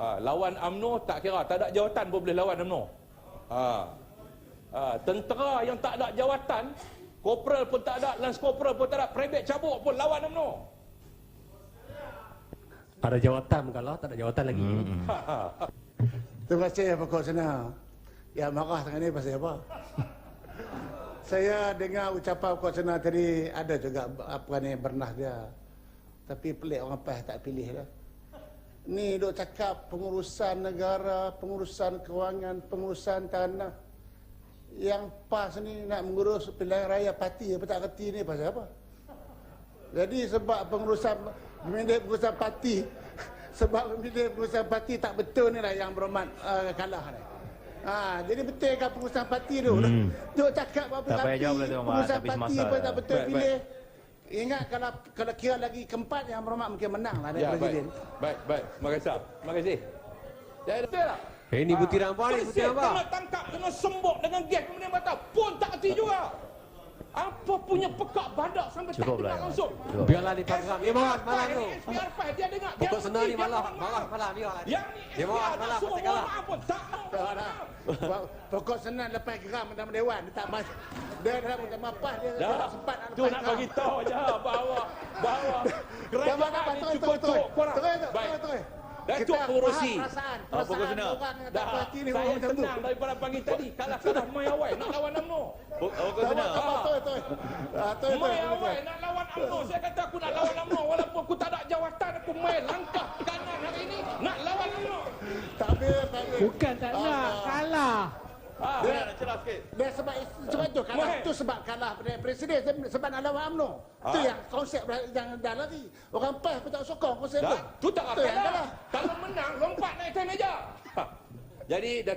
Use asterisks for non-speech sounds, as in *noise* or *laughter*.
Ha, lawan UMNO tak kira, tak ada jawatan pun boleh lawan UMNO. Ha. Ha, tentera yang tak ada jawatan, korporal pun tak ada, lance korporal pun tak ada, private cabuk pun lawan UMNO. Ada jawatan kalau tak ada jawatan lagi. Hmm. *laughs* Terima kasih Pokok Senang. Ya marah sangat ni pasal apa? *laughs* Saya dengar ucapan Pokok Senang tadi ada juga apa ni bernah dia. Tapi pelik orang PAS tak pilih dah. Ni duk cakap pengurusan negara, pengurusan kewangan, pengurusan tanah. Yang PAS ni nak mengurus pilihan raya parti apa tak kerti ni pasal apa? Jadi sebab pengurusan pemilih pengurusan parti *laughs* sebab pemilih pengurusan parti tak betul ni lah yang berhormat uh, kalah ni. Ha, jadi betul kan pengurusan parti tu? Hmm. Duk cakap apa Tak payah jawab lah tu, Mak. pengurusan parti pun tak betul Baik, pilih. Ingat kalau kalau kira lagi keempat yang berhormat mungkin menang lah Ya, ya, baik. presiden. Baik, baik. Terima kasih. Terima kasih. Jadi betul tak? Eh, ini butiran apa ni? Butiran apa? kena tangkap, kena sembok dengan gas kemudian batal. Pun tak kerti juga. Apa punya pekak badak sampai Cukup tak lah, dengar ya. langsung. Cukup. Biarlah ni panggang. Dia marah malam tu. Dia dengar. Dia Pokok senang kerti, ni dia malah. Marah malam. Yang ni Dia marah SPR nak malam suruh pasal mohon kalah. maaf pun tak mau. Tak Pok- Pokok senang lepas geram dalam dewan dia tak mas. Dia dalam dalam apa dia tak Dah. sempat nak Tu nak bagi tahu je bahawa bahawa *laughs* kerajaan apa ni cukup terus terus. korang. Terus terus Baik. terus pengurusi. Perasaan, Ah, pokok perasaan senang. orang yang tak Dah, berhati ni saya orang macam tu. tenang daripada pagi tadi. Kalau kalah mai awal nak lawan UMNO. Pokok Tak apa, senang. tak. Ah, terus Mai awal nak lawan UMNO. Saya kata aku nak lawan UMNO walaupun aku tak ada jawatan aku mai langkah kanan hari ini nak lawan UMNO. Takbir, takbir. Bukan tak nak, kalah. Ha. Dia, dia sebab sebab tu kalah Mai. tu sebab kalah pada presiden sebab- nak lawan UMNO. Tu Ah. yang konsep yang dah lari. Orang PAS pun tak sokong konsep tu. Dah, tu tak Tu kalah. kalah. Kalau menang lompat naik meja. Ha. Jadi dah